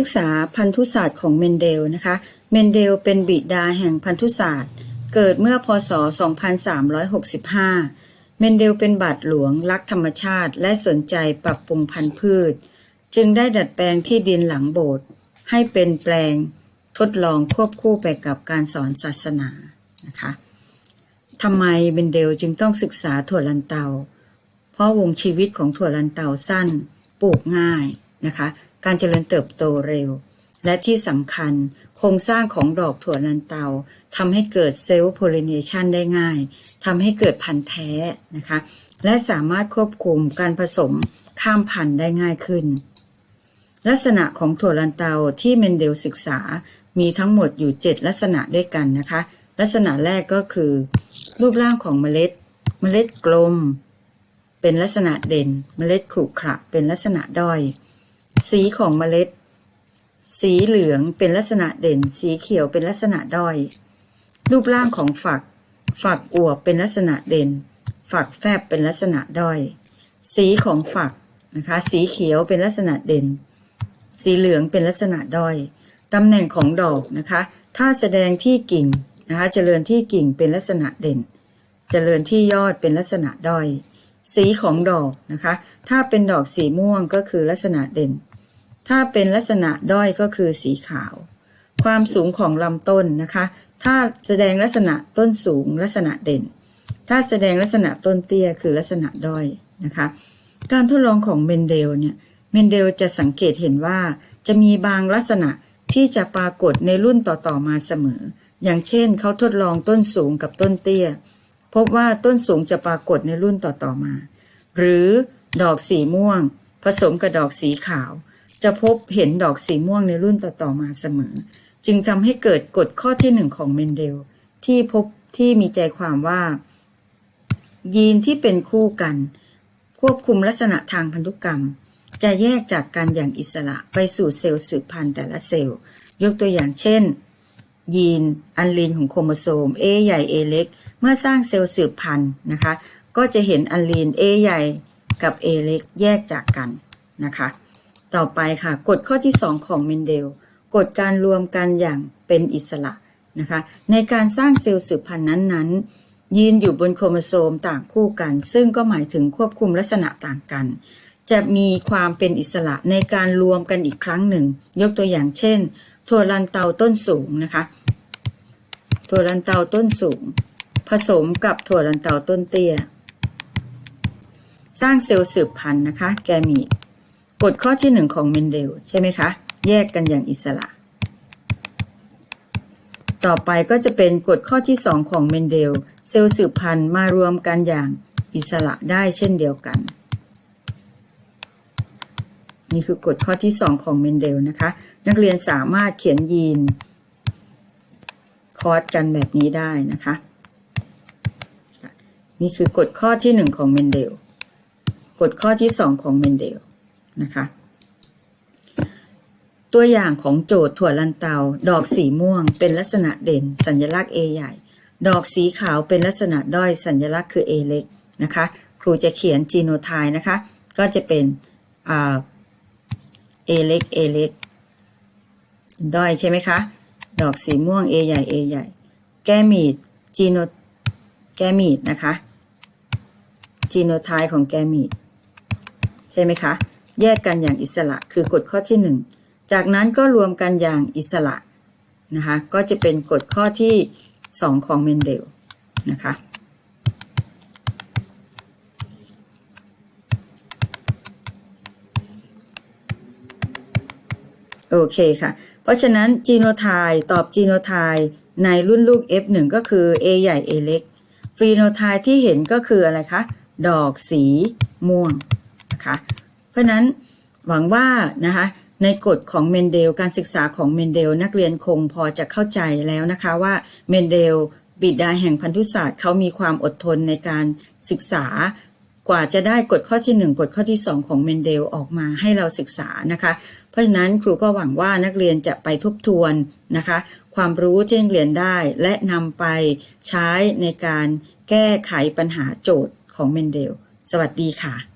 ึกษาพันธุศาสตร์ของเมนเดลนะคะ เมนเดลเป็นบิดาแห่งพันธุศาสตร์ เกิดเมื่อพศ 2365 เมนเดลเป็นบาทหลวงรักธรรมชาติ และสนใจปรับปรุงพันธุ์พืช จึงได้ดัดแปลงที่ดินหลังโบสถ์ให้เป็นแปลงทดลองควบคู่ไปกับการสอนศาสนานะคะทำไมเมนเดลจึงต้องศึกษาถั่วลันเตา เพราะวงชีวิตของถั่วลันเตาสั้น ปลูกง่ายนะคะ การเจริญเติบโตเร็ว และที่สำคัญโครงสร้างของดอกถั่วลันเตาทำให้เกิดเซลล์โพลิเนชันได้ง่ายทำให้เกิดพันธุ์แท้นะคะ และสามารถควบคุมการผสมข้ามพันธุ์ได้ง่ายขึ้น ลักษณะของถั่วลันเตาที่เมนเดลศึกษามีทั้งหมดอยู่ 7 ลักษณะด้วยกันนะคะ ลักษณะแรกก็คือ รูปร่างของเมล็ด เมล็ดกลม เป็นลักษณะเด่น เมล็ดขรุขระเป็นลักษณะด้อย สีของเมล็ด สีเหลืองเป็นลักษณะเด่น สีเขียวเป็นลักษณะด้อย รูปร่างของฝัก ฝักอวบเป็นลักษณะเด่น ฝักแฟบเป็นลักษณะด้อย สีของฝักนะคะ สีเขียวเป็นลักษณะเด่น สีเหลืองเป็นลักษณะด้อย ตำแหน่งของดอกนะคะ ถ้าแสดงที่กิ่งนะคะ เจริญที่กิ่งเป็นลักษณะเด่น เจริญที่ยอดเป็นลักษณะด้อย สีของดอกนะคะ ถ้าเป็นดอกสีม่วงก็คือลักษณะเด่น ถ้าเป็นลักษณะด้อยก็คือสีขาว ความสูงของลำต้นนะคะ ถ้าแสดงลักษณะต้นสูงลักษณะเด่น ถ้าแสดงลักษณะต้นเตี้ยคือลักษณะด้อยนะคะ การทดลองของเมนเดลเนี่ย เมนเดลจะสังเกตเห็นว่าจะมีบางลักษณะที่จะปรากฏในรุ่นต่อๆมาเสมอ อย่างเช่นเขาทดลองต้นสูงกับต้นเตี้ย พบว่าต้นสูงจะปรากฏในรุ่นต่อๆมา หรือดอกสีม่วง ผสมกับดอกสีขาว จะพบเห็นดอกสีม่วงในรุ่นต่อๆมาเสมอ จึงทำให้เกิดกฎข้อที่หนึ่งของเมนเดล ที่พบที่มีใจความว่า ยีนที่เป็นคู่กัน ควบคุมลักษณะทางพันธุกรรม จะแยกจากกันอย่างอิสระไปสู่เซลล์สืบพันธุ์แต่ละเซลล์ ยกตัวอย่างเช่น ยีนอันลีนของโครโมโซม A ใหญ่ A เล็ก เมื่อสร้างเซลล์สืบพันธุ์นะคะ ก็จะเห็นอันลีน A ใหญ่กับ A เล็กแยกจากกันนะคะ ต่อไปค่ะกฎข้อที่ 2 ของเมนเดลกฎการรวมกันอย่างเป็นอิสระนะคะ ในการสร้างเซลล์สืบพันธุ์นั้นๆยีนอยู่บนโครโมโซมต่างคู่กัน ซึ่งก็หมายถึงควบคุมลักษณะต่างกัน จะมีความเป็นอิสระในการรวมกันอีกครั้งหนึ่ง ยกตัวอย่างเช่นถั่วลันเตาต้นสูงนะคะถั่วลันเตาต้นสูง ผสมกับถั่วลันเตาต้นเตี้ย สร้างเซลล์สืบพันธุ์นะคะ แกมี กฎข้อที่หนึ่งของเมนเดลใช่ไหมคะ แยกกันอย่างอิสระ ต่อไปก็จะเป็นกฎข้อที่สองของเมนเดล เซลล์สืบพันธุ์มารวมกันอย่างอิสระได้เช่นเดียวกัน นี่คือกฎข้อที่สองของเมนเดลนะคะ นักเรียนสามารถเขียนยีน คอร์สกันแบบนี้ได้นะคะ นี่คือกฎข้อที่หนึ่งของเมนเดล กฎข้อที่สองของเมนเดล นะคะ ตัวอย่างของโจทย์ถั่วลันเตา ดอกสีม่วง เป็นลักษณะเด่น สัญลักษณ์ A ใหญ่ ดอกสีขาวเป็นลักษณะด้อยสัญลักษณ์คือ A เล็กนะคะ ครูจะเขียนจีโนไทนะคะ ก็จะเป็นอ่า A เล็ก A เล็กด้อยใช่ไหมคะ ดอกสีม่วง A ใหญ่ A ใหญ่ แกมีดจีโนแกมีดนะคะจีโนไทของแกมีดใช่ไหมคะ แยกกันอย่างอิสระคือกฎข้อที่หนึ่งจากนั้นก็รวมกันอย่างอิสระนะคะก็จะเป็นกฎข้อที่สองของเมนเดลนะคะโอเคค่ะ เพราะฉะนั้นจีโนไทตอบจีโนไทในรุ่นลูก F1 ก็คือ A ใหญ่ A เล็กฟีโนไทป์ที่เห็นก็คืออะไรคะ ดอกสีม่วงนะคะ เพราะนั้นหวังว่านะคะในกฎของเมนเดลการศึกษาของเมนเดลนักเรียนคงพอจะเข้าใจแล้วนะคะว่าเมนเดลบิดาแห่งพันธุศาสตร์เขามีความอดทนในการศึกษากว่าจะได้กฎข้อที่ 1กฎข้อที่ 2 ของเมนเดลออกมาให้เราศึกษานะคะ เพราะฉะนั้นครูก็หวังว่านักเรียนจะไปทบทวนนะคะ ความรู้ที่นักเรียนได้และนำไปใช้ในการแก้ไขปัญหาโจทย์ของเมนเดล สวัสดีค่ะ